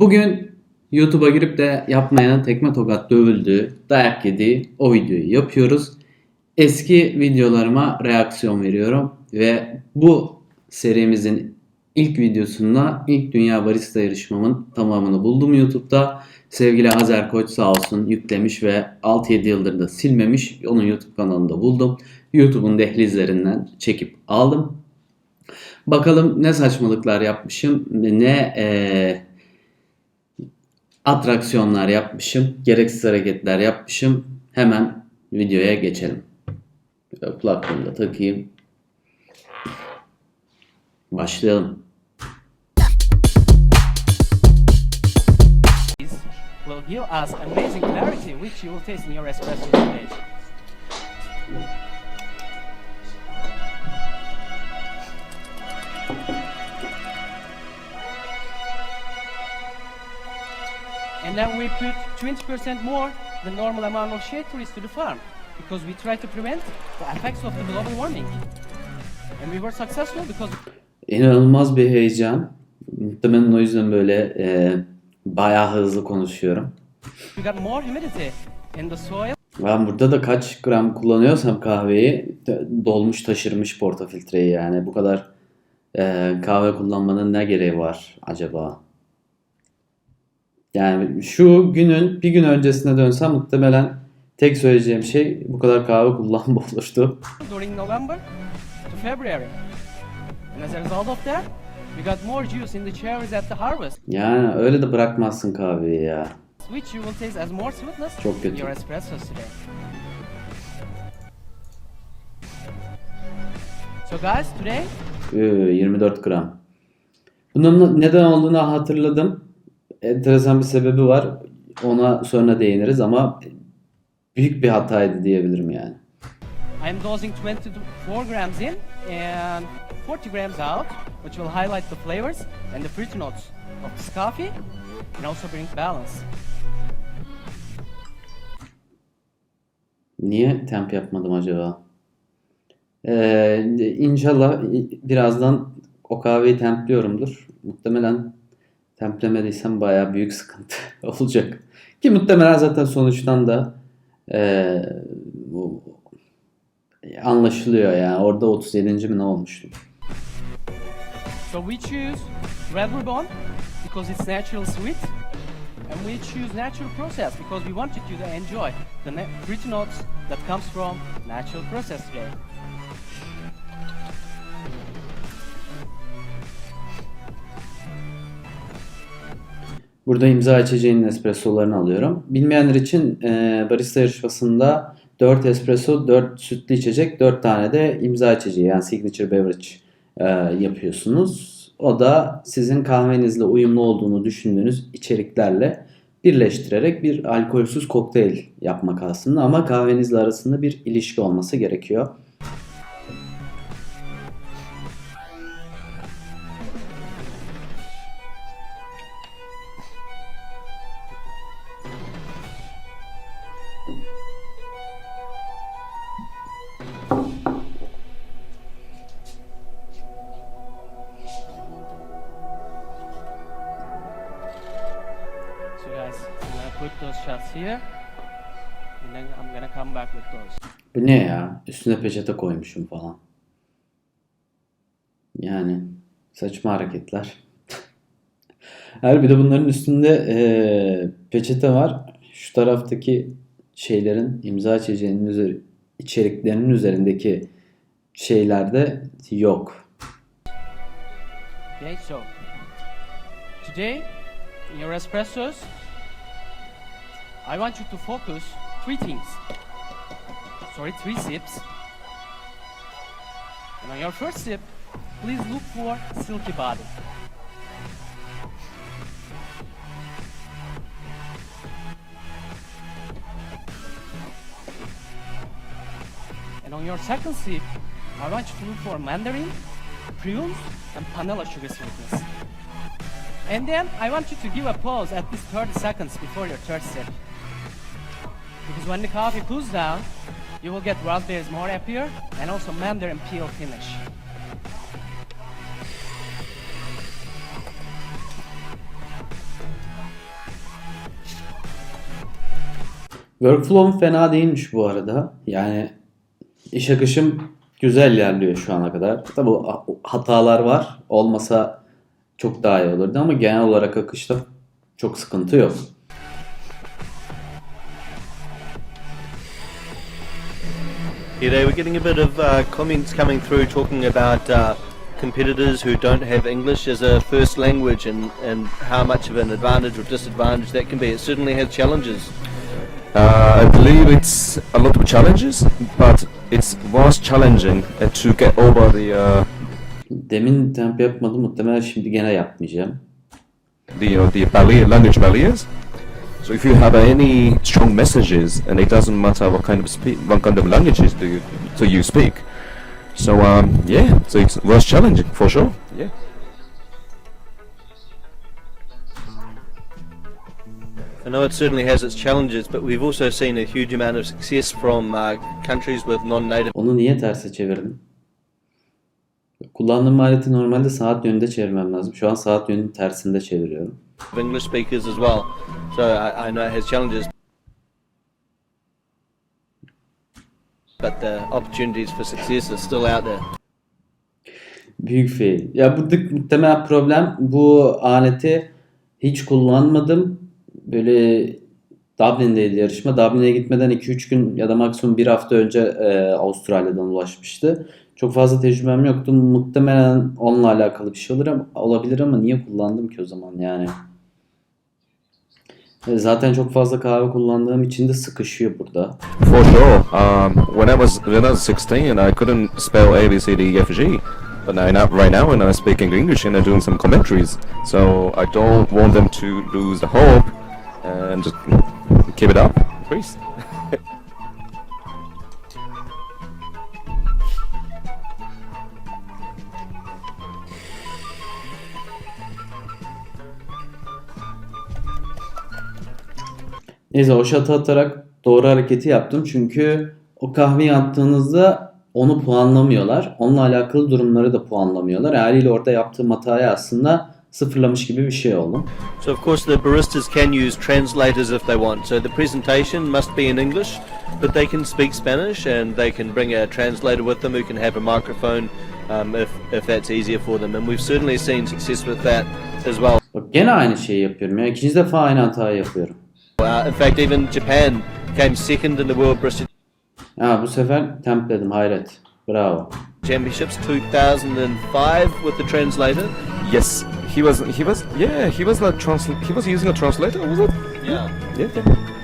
Bugün YouTube'a girip de yapmayan tekme tokat dövüldüğü, dayak yediği o videoyu yapıyoruz. Eski videolarıma reaksiyon veriyorum ve bu serimizin ilk videosunda ilk Dünya Barista yarışmamın tamamını buldum YouTube'da. Sevgili Azer Koç sağ olsun yüklemiş ve 6-7 yıldır da silmemiş. Onun YouTube kanalında buldum. YouTube'un dehlizlerinden çekip aldım. Bakalım ne saçmalıklar yapmışım, ne eee, atraksiyonlar yapmışım, gereksiz hareketler yapmışım. Hemen videoya geçelim. Böyle Kulaklığımı da takayım. Başlayalım. will give us amazing clarity which you will taste in your espresso today. Then we put 20% more the normal amount of shade trees to the farm because we try to prevent the effects of the global warming. And we were successful because İnanılmaz bir heyecan. Muhtemelen o yüzden böyle e, bayağı hızlı konuşuyorum. we got more humidity in the soil Ben burada da kaç gram kullanıyorsam kahveyi dolmuş taşırmış portafiltreyi yani. Bu kadar e, kahve kullanmanın ne gereği var acaba? Yani şu günün bir gün öncesine dönsem muhtemelen tek söyleyeceğim şey bu kadar kahve kullanma olurdu. during November to February. And as a result of that, we got more juice in the cherries at the harvest, Yani öyle de bırakmazsın kahveyi ya. which you will taste as more sweetness Çok in kötü. your espressos today. So guys, today Üü, 24 gram. Bunun neden olduğunu hatırladım. Enteresan bir sebebi var. Ona sonra değiniriz ama büyük bir hataydı diyebilirim yani. I am dosing 24 grams in and 40 grams out, which will highlight the flavors and the fruity notes of this coffee and also bring balance. Niye temp yapmadım acaba? Ee, inşallah birazdan o kahveyi templiyorumdur. Muhtemelen templemediysem bayağı büyük sıkıntı olacak. Ki muhtemelen zaten sonuçtan da ee, bu anlaşılıyor yani. Orada 37. mi ne olmuştu? So we choose Red Bourbon because it's natural sweet, and we choose natural process because we wanted you to enjoy the fruity notes that comes from natural process today. Burada imza içeceğinin espressolarını alıyorum. Bilmeyenler için e, barista yarışmasında 4 espresso, 4 sütlü içecek, 4 tane de imza içeceği yani signature beverage e, yapıyorsunuz. O da sizin kahvenizle uyumlu olduğunu düşündüğünüz içeriklerle birleştirerek bir alkolsüz kokteyl yapmak aslında ama kahvenizle arasında bir ilişki olması gerekiyor. Üstüne peçete koymuşum falan. Yani saçma hareketler. Her bir de bunların üstünde eee, peçete var. Şu taraftaki şeylerin imza içeceğinin üzeri, içeriklerinin üzerindeki şeylerde yok. Okay, so today in your espressos, I want you to focus three things. Sorry, three sips. And on your first sip, please look for silky body. And on your second sip, I want you to look for mandarin, prunes, and vanilla sugar sweetness. And then I want you to give a pause at least 30 seconds before your third sip. Because when the coffee cools down, You will get Wildbeard's more Appear and also Mander Peel finish. Workflow'um fena değilmiş bu arada. Yani iş akışım güzel ilerliyor şu ana kadar. Tabi hatalar var. Olmasa çok daha iyi olurdu ama genel olarak akışta çok sıkıntı yok. Yeah, they were getting a bit of uh, comments coming through talking about uh, competitors who don't have English as a first language and, and how much of an advantage or disadvantage that can be. It certainly has challenges. Uh, I believe it's a lot of challenges, but it was challenging uh, to get over the uh, Demin temp yapmadım. Muhtemelen şimdi gene yapmayacağım. the uh, the barrier, language barriers. So if you have any strong messages, and it doesn't matter what kind of speak, what kind of languages do you so you speak. So um, yeah, so it was challenging for sure. Yeah. I know it certainly has its challenges, but we've also seen a huge amount of success from uh, countries with non-native Onu niye terse çevirdim? Kullandığım aleti normalde saat yönünde çevirmem lazım. Şu an saat yönünün tersinde çeviriyorum. English speakers as well. So I, I know it has challenges, but the opportunities for success are still out there. Büyük fail. Ya buradaki muhtemel problem bu aleti hiç kullanmadım. Böyle Dublin'deydi yarışma. Dublin'e gitmeden 2-3 gün ya da maksimum bir hafta önce e, Avustralya'dan ulaşmıştı. Çok fazla tecrübem yoktu. Muhtemelen onunla alakalı bir şey olur ama, olabilir ama niye kullandım ki o zaman yani? Zaten çok fazla kahve kullandığım için de sıkışıyor burada. For sure. Um, when I was when I was 16, I couldn't spell A B C D E F G. But now, now right now, when I'm speaking English and I'm doing some commentaries, so I don't want them to lose the hope and just keep it up, please. Neyse o şatı atarak doğru hareketi yaptım. Çünkü o kahveyi attığınızda onu puanlamıyorlar. Onunla alakalı durumları da puanlamıyorlar. Haliyle orada yaptığım hatayı aslında sıfırlamış gibi bir şey oldu. So of course the baristas can use translators if they want. So the presentation must be in English, but they can speak Spanish and they can bring a translator with them who can have a microphone um, if, if that's easier for them. And we've certainly seen success with that as well. Bak gene aynı şeyi yapıyorum. Ya ikinci defa aynı hatayı yapıyorum. Uh, in fact, even Japan came second in the World Barista Ha bu sefer templedim hayret. Bravo. Championships 2005 with the translator. Yes, he was. He was. Yeah, he was like trans. He was using a translator. Was it? Yeah. Yeah. yeah.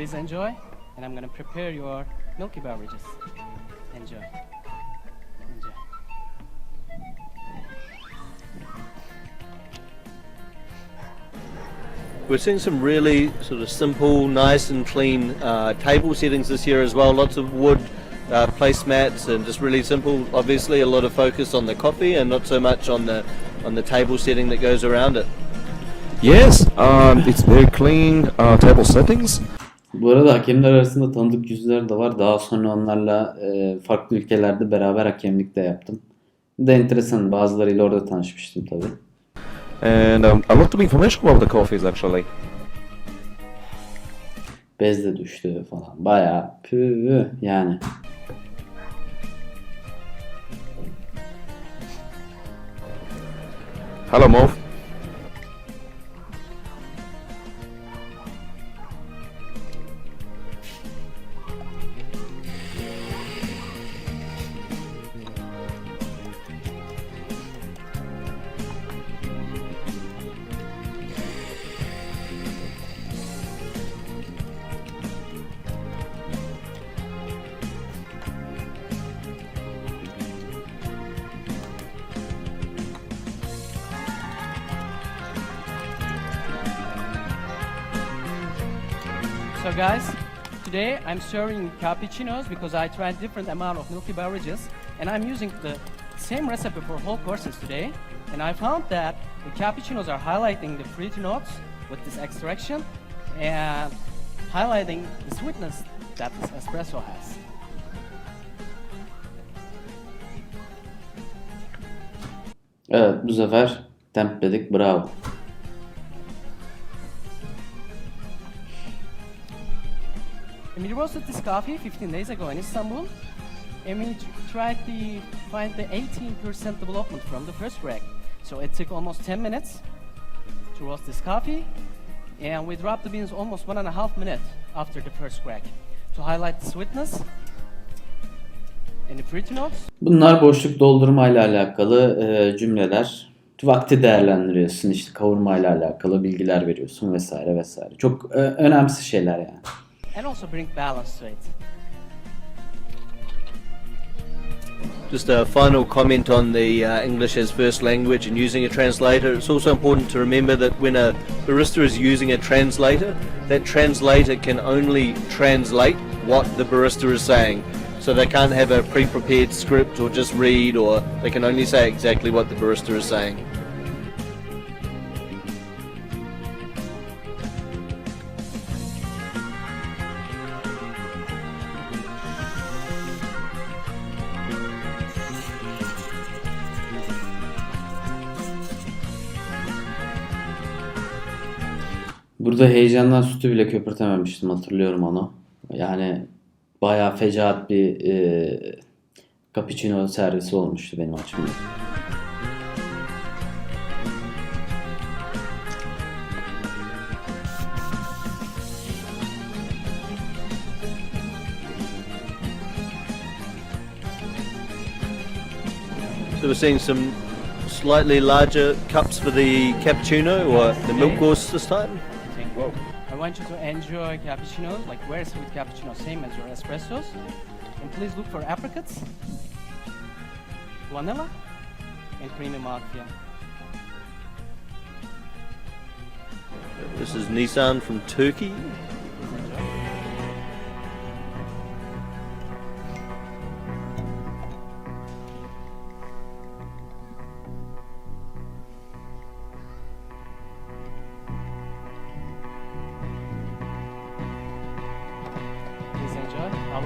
Please enjoy, and I'm gonna prepare your milky beverages. Enjoy. Enjoy. We're seeing some really sort of simple, nice and clean uh, table settings this year as well. Lots of wood uh, placemats and just really simple. Obviously, a lot of focus on the coffee and not so much on the on the table setting that goes around it. Yes. Um, it's very clean uh, table settings. Bu arada hakemler arasında tanıdık yüzler de var. Daha sonra onlarla e, farklı ülkelerde beraber hakemlik de yaptım. Da enteresan. Bazılarıyla orada tanışmıştım tabii. and um, a lot of information about the coffees actually. Bez de düştü falan. Bayağı püh yani. Hello, Mov. So guys, today I'm serving cappuccinos because I tried different amount of milky beverages and I'm using the same recipe for whole courses today. And I found that the cappuccinos are highlighting the fruity notes with this extraction and highlighting the sweetness that this espresso has. Evet bu sefer bravo. We roasted this coffee 15 days ago in Istanbul, and we tr- tried to find the 18% development from the first crack. So it took almost 10 minutes to roast this coffee, and we dropped the beans almost one and a half minutes after the first crack to highlight the sweetness. Bunlar boşluk doldurmayla alakalı e, cümleler. Vakti değerlendiriyorsun işte kavurmayla alakalı bilgiler veriyorsun vesaire vesaire. Çok e, önemsiz şeyler yani. And also bring balance to it. Just a final comment on the uh, English as first language and using a translator. It's also important to remember that when a barista is using a translator, that translator can only translate what the barista is saying. So they can't have a pre prepared script or just read, or they can only say exactly what the barista is saying. Burada heyecandan sütü bile köpürtememiştim hatırlıyorum onu. Yani bayağı fecaat bir e, cappuccino servisi olmuştu benim açımdan. So we're seeing some slightly larger cups for the cappuccino or the milk course this time. I want you to enjoy cappuccinos, like very sweet cappuccino, same as your espressos. And please look for apricots, vanilla, and creamy mouthfeel. This is Nissan from Turkey.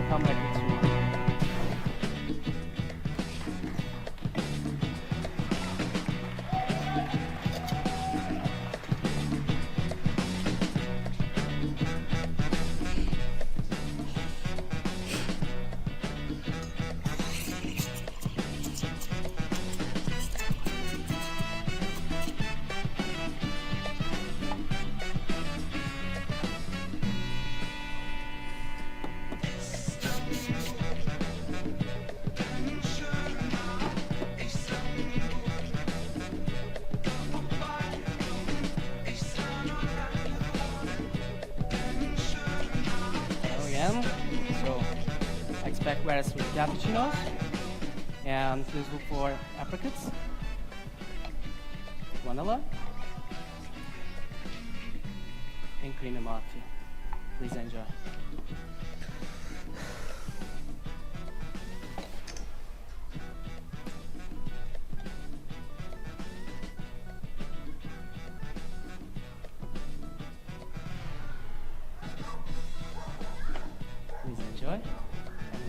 come like Expect very cappuccinos. And please look for apricots, vanilla, and creamy mouthfeel. Please enjoy.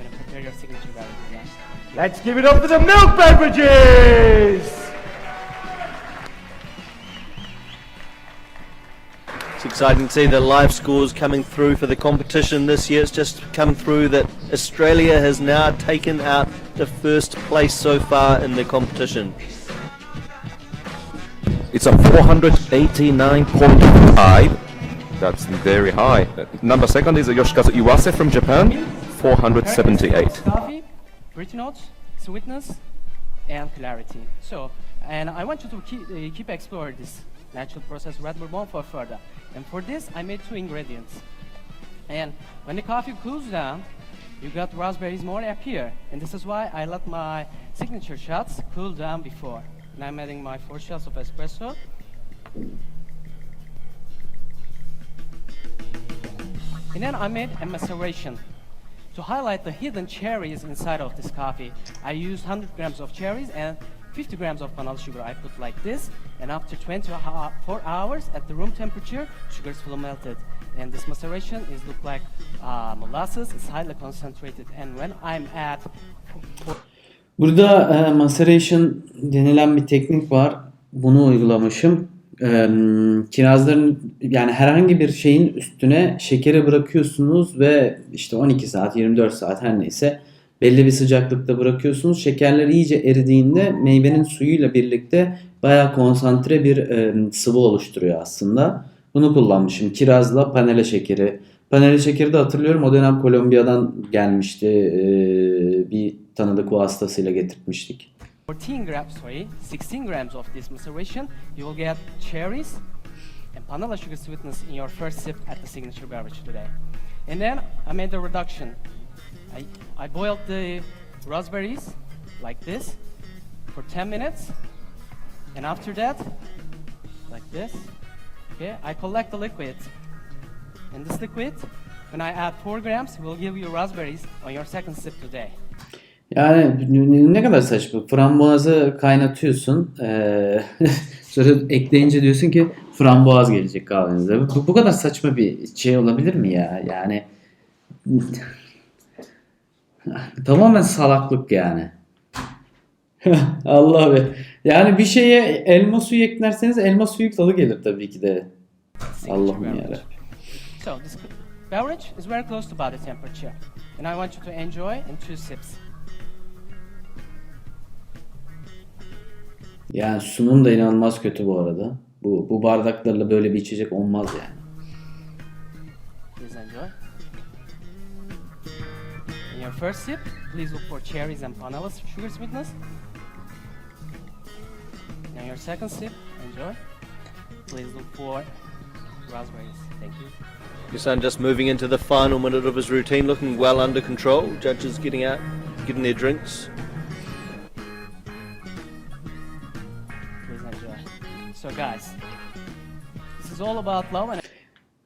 I'm gonna prepare your signature beverage again. Let's give it up for the milk beverages! It's exciting to see the live scores coming through for the competition this year. It's just come through that Australia has now taken out the first place so far in the competition. It's a 489.5. That's very high. Number second is Yoshikazu Iwase from Japan, 478. Coffee, pretty notes, sweetness, and clarity. So, and I want you to keep, uh, keep exploring this natural process Red Bourbon for further. And for this, I made two ingredients. And when the coffee cools down, you got raspberries more appear. And this is why I let my signature shots cool down before. And I'm adding my four shots of espresso. And then I made a maceration. To highlight the hidden cherries inside of this coffee, I used 100 grams of cherries and 50 grams of vanilla sugar. I put like this, and after 24 hours at the room temperature, sugars fully melted. And this maceration is look like uh, molasses. It's highly concentrated. And when I'm at Burada e, maceration denilen bir teknik var. Bunu uygulamışım. E, kirazların yani herhangi bir şeyin üstüne şekeri bırakıyorsunuz ve işte 12 saat 24 saat her neyse belli bir sıcaklıkta bırakıyorsunuz. Şekerler iyice eridiğinde meyvenin suyuyla birlikte bayağı konsantre bir e, sıvı oluşturuyor aslında. Bunu kullanmışım. Kirazla panele şekeri. Panele şekeri de hatırlıyorum o dönem Kolombiya'dan gelmişti. E, bir tanıdık vasıtasıyla getirtmiştik. 14 grams, sorry, 16 grams of this maceration, you will get cherries and vanilla sugar sweetness in your first sip at the signature beverage today. And then I made the reduction. I, I boiled the raspberries like this for 10 minutes. And after that, like this, okay, I collect the liquid. And this liquid, when I add 4 grams, will give you raspberries on your second sip today. Yani ne kadar saçma. Frambuazı kaynatıyorsun. eee, sonra ekleyince diyorsun ki frambuaz gelecek kahvenize. Bu, bu kadar saçma bir şey olabilir mi ya? Yani tamamen salaklık yani. Allah be. Yani bir şeye elma suyu eklerseniz elma suyu tadı gelir tabii ki de. Allah'ım yarabbim. So this beverage is very close to body temperature, and I want you to enjoy in two sips. Yani sunum da inanılmaz kötü bu arada. Bu, bu bardaklarla böyle bir içecek olmaz yani. Please enjoy. In your first sip, please look for cherries and vanilla sugar sweetness. In your second sip, enjoy. Please look for raspberries. Thank you. Your son just moving into the final minute of his routine, looking well under control. Judges getting out, getting their drinks.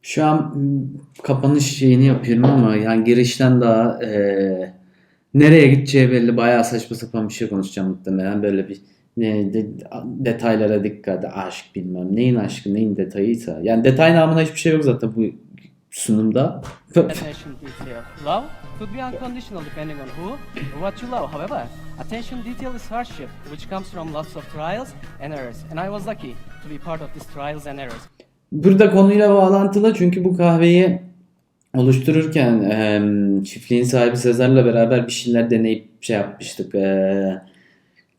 Şu an kapanış şeyini yapıyorum ama yani girişten daha eee, nereye gideceği belli bayağı saçma sapan bir şey konuşacağım muhtemelen. Böyle bir ne, de- detaylara dikkat aşk bilmem neyin aşkı neyin detayıysa. Yani detay namına hiçbir şey yok zaten bu sunumda could be unconditional depending on who or what you love. However, attention detail is hardship, which comes from lots of trials and errors. And I was lucky to be part of these trials and errors. Burada konuyla bağlantılı çünkü bu kahveyi oluştururken em, çiftliğin sahibi Sezar'la beraber bir şeyler deneyip şey yapmıştık. Eee,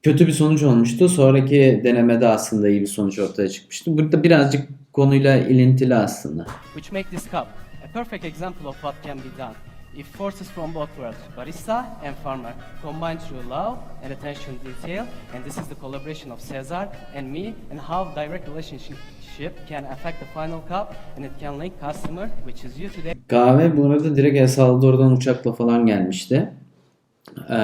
kötü bir sonuç olmuştu. Sonraki denemede aslında iyi bir sonuç ortaya çıkmıştı. Burada birazcık konuyla ilintili aslında. which make this cup a perfect example of what can be done if forces from both worlds, barista and farmer, combine through love and attention detail, and this is the collaboration of Cesar and me, and how direct relationship can affect the final cup, and it can link customer, which is you today, Kahve bu arada direkt El Salvador'dan uçakla falan gelmişti. Ee,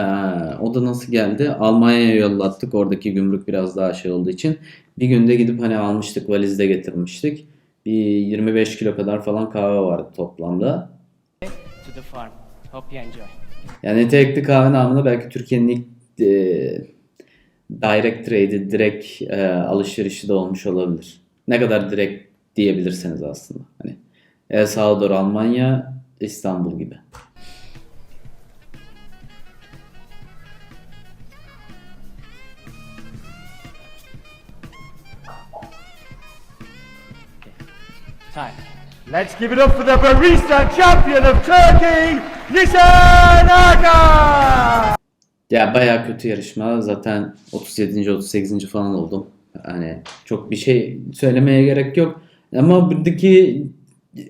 o da nasıl geldi? Almanya'ya yollattık. Oradaki gümrük biraz daha şey olduğu için. Bir günde gidip hani almıştık. Valizde getirmiştik. Bir 25 kilo kadar falan kahve vardı toplamda. The farm. Hope you enjoy. Yani nitelikli kahve namına belki Türkiye'nin ilk e, direct trade'i, direkt e, alışverişi de olmuş olabilir. Ne kadar direkt diyebilirseniz aslında. Hani El Salvador, Almanya, İstanbul gibi. Let's give it up for the barista champion of Turkey, Nissan Aga! Ya bayağı kötü yarışma. Zaten 37. 38. falan oldum. Hani çok bir şey söylemeye gerek yok. Ama buradaki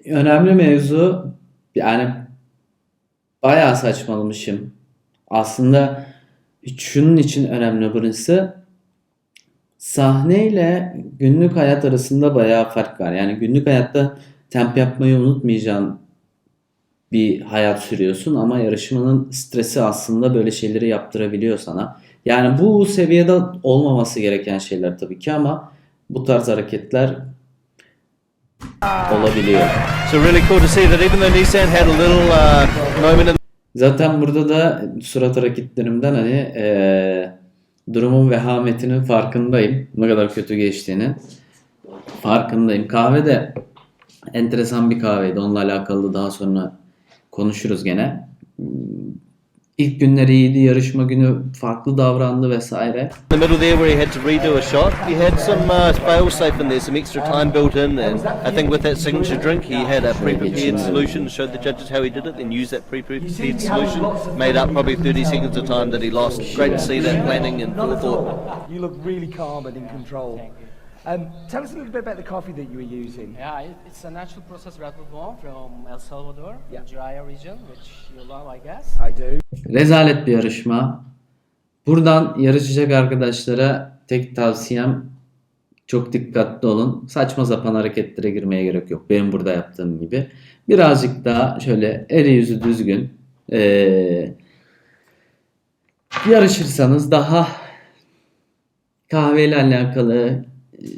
önemli mevzu yani bayağı saçmalamışım. Aslında şunun için önemli burası. Sahneyle günlük hayat arasında bayağı fark var. Yani günlük hayatta temp yapmayı unutmayacağın bir hayat sürüyorsun ama yarışmanın stresi aslında böyle şeyleri yaptırabiliyor sana. Yani bu seviyede olmaması gereken şeyler tabii ki ama bu tarz hareketler olabiliyor. So really cool to see that even though Nissan had a little uh, moment in Zaten burada da surat hareketlerimden hani eee, durumun vehametinin farkındayım. Ne kadar kötü geçtiğinin farkındayım. Kahve de enteresan bir kahveydi. Onunla alakalı da daha sonra konuşuruz gene. İlk günleri iyiydi. Yarışma günü farklı davrandı vesaire. the middle there where he had to redo a shot, he had some uh, fail safe in there, some extra time built in, and I think with that signature drink, he had a pre-prepared solution, showed the judges how he did it, then used that pre-prepared solution, made up probably 30 seconds of time that he lost. Great to see that planning and forethought. You look really calm and in control. Um, tell us a little bit about the coffee that you were using. Yeah, it, it's a natural process Red Bull from El Salvador, Yeah. Jiraya region, which you love, I guess. I do. Rezalet bir yarışma. Buradan yarışacak arkadaşlara tek tavsiyem çok dikkatli olun. Saçma sapan hareketlere girmeye gerek yok. Benim burada yaptığım gibi. Birazcık daha şöyle eli yüzü düzgün eee, yarışırsanız daha kahveyle alakalı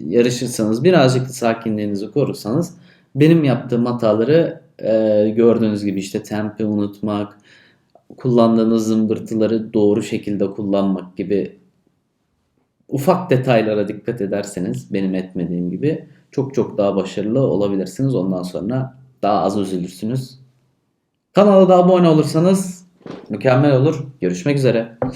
yarışırsanız birazcık da sakinliğinizi korursanız benim yaptığım hataları eee, gördüğünüz gibi işte tempi unutmak, kullandığınız zımbırtıları doğru şekilde kullanmak gibi ufak detaylara dikkat ederseniz benim etmediğim gibi çok çok daha başarılı olabilirsiniz. Ondan sonra daha az üzülürsünüz. Kanala da abone olursanız mükemmel olur. Görüşmek üzere.